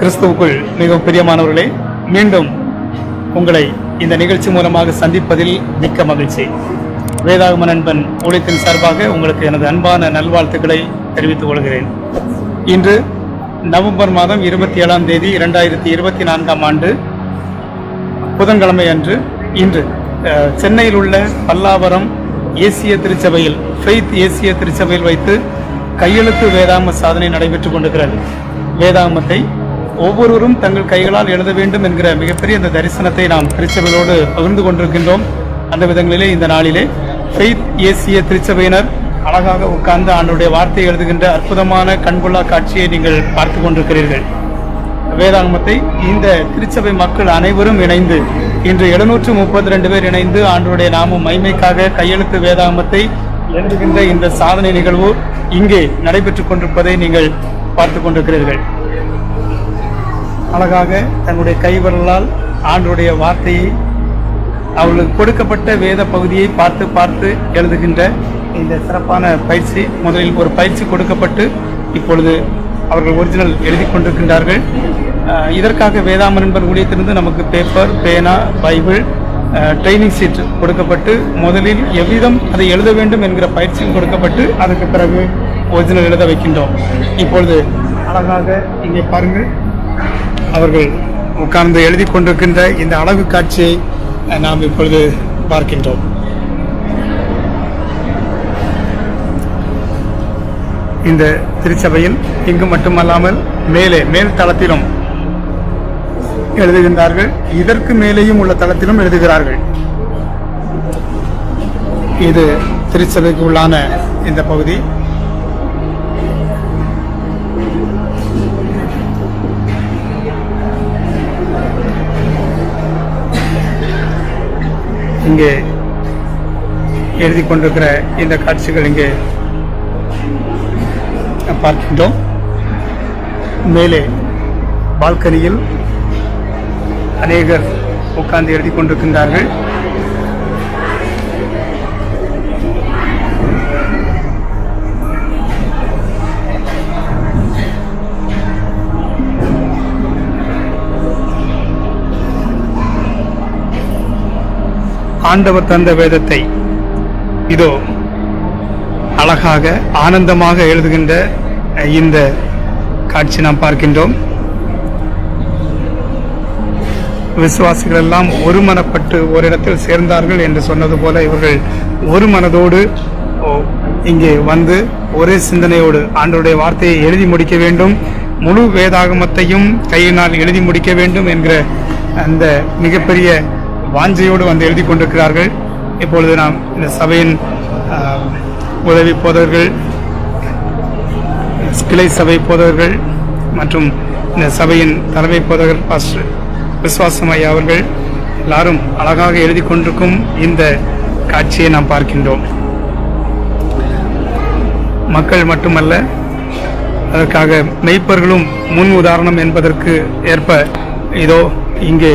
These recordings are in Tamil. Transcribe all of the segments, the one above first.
கிறிஸ்துவுக்குள் மிகவும் பிரியமானவர்களே மீண்டும் உங்களை இந்த நிகழ்ச்சி மூலமாக சந்திப்பதில் மிக்க மகிழ்ச்சி. வேதாகம நண்பன் ஊழியத்தின் சார்பாக உங்களுக்கு எனது அன்பான நல்வாழ்த்துக்களை தெரிவித்துக் கொள்கிறேன். இன்று நவம்பர் மாதம் இருபத்தி ஏழாம் தேதி இரண்டாயிரத்தி இருபத்தி நான்காம் ஆண்டு புதன்கிழமை அன்று இன்று சென்னையில் உள்ள பல்லாவரம் ஏசிய திருச்சபையில் ஃபெய்த் ஏசிய திருச்சபையில் வைத்து கையெழுத்து வேதாம சாதனை நடைபெற்றுக் கொண்டிருக்கிறது. வேதாமத்தை ஒவ்வொருவரும் தங்கள் கைகளால் எழுத வேண்டும் என்கிற மிகப்பெரிய இந்த தரிசனத்தை நாம் திருச்சபையோடு பகிர்ந்து கொண்டிருக்கின்றோம். அந்த விதங்களிலே இந்த நாளிலே ஃபெய்த் ஏசிய திருச்சபையினர் அழகாக உட்கார்ந்து ஆண்டுடைய வார்த்தை எழுதுகின்ற அற்புதமான கண்கொள்ளா காட்சியை நீங்கள் பார்த்து கொண்டிருக்கிறீர்கள். வேதாகமத்தை இந்த திருச்சபை மக்கள் அனைவரும் இணைந்து இன்று எழுநூற்று முப்பத்தி ரெண்டு பேர் இணைந்து ஆண்டுடைய நாமும் மைமைக்காக கையெழுத்து வேதாகமத்தை எழுதுகின்ற இந்த சாதனை நிகழ்வு இங்கே நடைபெற்றுக் கொண்டிருப்பதை நீங்கள் பார்த்து கொண்டிருக்கிறீர்கள். அழகாக தன்னுடைய கைவிரலால் ஆண்டுடைய வார்த்தையை அவர்களுக்கு கொடுக்கப்பட்ட வேத பகுதியை பார்த்து பார்த்து எழுதுகின்ற இந்த சிறப்பான பயிற்சி முதலில் ஒரு பயிற்சி கொடுக்கப்பட்டு இப்பொழுது அவர்கள் ஒரிஜினல் எழுதி கொண்டிருக்கின்றார்கள். இதற்காக வேதாம நண்பர் ஊழியத்திலிருந்து நமக்கு பேப்பர் பேனா பைபிள் ட்ரைனிங் சீட் கொடுக்கப்பட்டு முதலில் எவ்விதம் அதை எழுத வேண்டும் என்கிற பயிற்சியும் கொடுக்கப்பட்டு அதற்கு பிறகு ஒரிஜினல் எழுத வைக்கின்றோம். இப்பொழுது அழகாக இங்கே பாருங்கள். அவர்கள் உட்கார்ந்து எழுதி கொண்டிருக்கின்ற இந்த அழகு காட்சியை நாம் இப்பொழுது பார்க்கின்றோம். இந்த திருச்சபையில் இங்கு மட்டுமல்லாமல் மேலே மேல் தளத்திலும் எழுதுகின்றார்கள். இதற்கு மேலேயும் உள்ள தளத்திலும் எழுதுகிறார்கள். இது திருச்சபைக்கு உள்ளான இந்த பகுதி. இங்கே எழுதி கொண்டிருக்கிற இந்த காட்சிகள் இங்கே பார்க்கின்றோம். மேலே பால்கனியில் அநேகர் உட்கார்ந்து எழுதி கொண்டிருக்கின்றார்கள் ஆண்டவர் தந்த வேதத்தை இதோ அழகாக ஆனந்தமாக எழுதுகின்ற இந்த காட்சி நாம் பார்க்கின்றோம். விசுவாசிகள் எல்லாம் ஒரு மனப்பட்டு ஓரிடத்தில் சேர்ந்தார்கள் என்று சொன்னது போல இவர்கள் ஒரு மனதோடு ஓ, இங்கே வந்து ஒரே சிந்தனையோடு ஆண்டருடைய வார்த்தையை எழுதி முடிக்க வேண்டும். முழு வேதாகமத்தையும் கையினால் எழுதி முடிக்க வேண்டும் என்கிற அந்த மிகப்பெரிய வாஞ்சையோடு வந்து எழுதி கொண்டிருக்கிறார்கள். இப்பொழுது நாம் இந்த சபையின் உதவி போதவர்கள் கிளை சபை போதவர்கள் மற்றும் இந்த சபையின் தலைமை போதகர் பாஸ்டர் விஸ்வாசம் ஐயா அவர்கள் எல்லாரும் அழகாக எழுதி கொண்டிருக்கும் இந்த காட்சியை நாம் பார்க்கின்றோம். மக்கள் மட்டுமல்ல அதற்காக மெய்ப்பர்களும் முன் உதாரணம் என்பதற்கு ஏற்ப இதோ இங்கே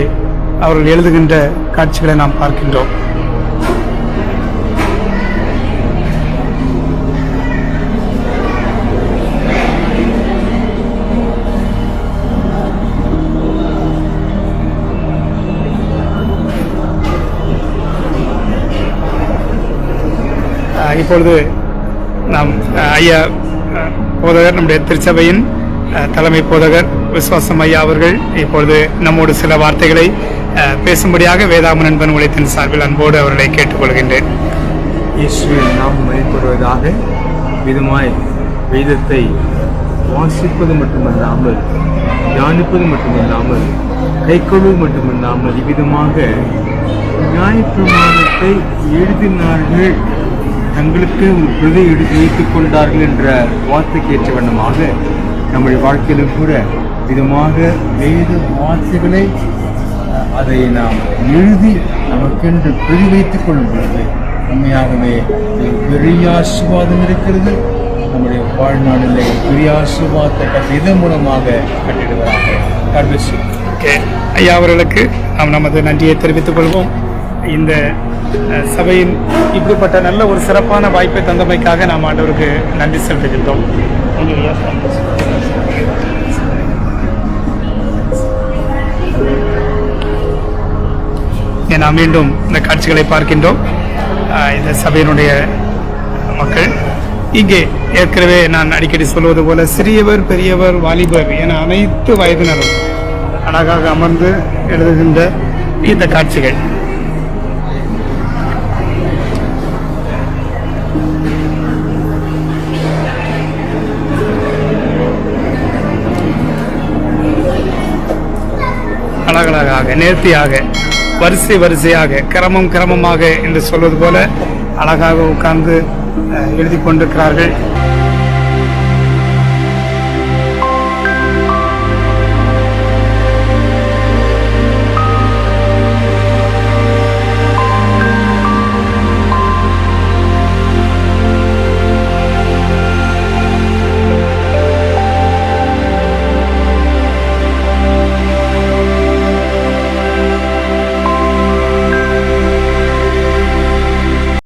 அவர்கள் எழுதுகின்ற காட்சிகளை நாம் பார்க்கின்றோம். அஹ் இப்பொழுது நாம் அஹ், ஐயா அஹ், போதகர் நம்முடைய திருச்சபையின் அஹ், தலைமை போதகர் விஸ்வாசம் ஐயா அவர்கள் இப்பொழுது நம்மோடு சில வார்த்தைகளை பேசும்படியாக வேதாம நண்பன் உழைத்தின் சார்பில் அன்போடு அவர்களை கேட்டுக்கொள்கின்றேன். இயேசுவின் நாம் மதிப்படுவதாக விதமாய் வேதத்தை வாசிப்பது மட்டுமல்லாமல் தியானிப்பது மட்டுமல்லாமல் கைக்கொள்வது மட்டுமல்லாமல் இவ்விதமாக நியாயப்பிரமாணத்தை எழுதினார்கள். தங்களுக்கு ஒரு பிரதி எடுத்து வைத்துக் கொண்டார்கள் என்ற வார்த்தைக்கு ஏற்ற வண்ணமாக நம்முடைய வாழ்க்கையிலும் கூட விதமாக வேத வார்த்தைகளை அதை நாம் எழுதி நமக்கென்று பிரதி வைத்துக் கொள்ளும் பொழுது உண்மையாகவே பெரிய ஆசீர்வாதம் இருக்கிறது. நம்முடைய வாழ்நாளிலே பெரிய ஆசீர்வாதத்தை கட்டி இதன் மூலமாக கட்டிடுவதாக. ஓகே ஐயா அவர்களுக்கு நாம் நமது நன்றியை தெரிவித்துக் கொள்வோம். இந்த சபையின் இப்படிப்பட்ட நல்ல ஒரு சிறப்பான வாய்ப்பை தந்தமைக்காக நாம் ஆண்டவருக்கு நன்றி செலுத்துகின்றோம். நாம் மீண்டும் இந்த காட்சிகளை பார்க்கின்றோம். இந்த சபையினுடைய மக்கள். இங்கே ஏற்கனவே நான் அடிக்கடி சொல்வது போல சிறியவர் பெரியவர் வாலிபர் என அனைத்து வயதினரும் அழகாக அமர்ந்து எழுதுகின்ற இந்த காட்சிகள். அழகழகாக நேர்த்தியாக வரிசை வரிசையாக கிரமம் கிரமமாக என்று சொல்வது போல அழகாக உட்கார்ந்து எழுதி கொண்டிருக்கிறார்கள்.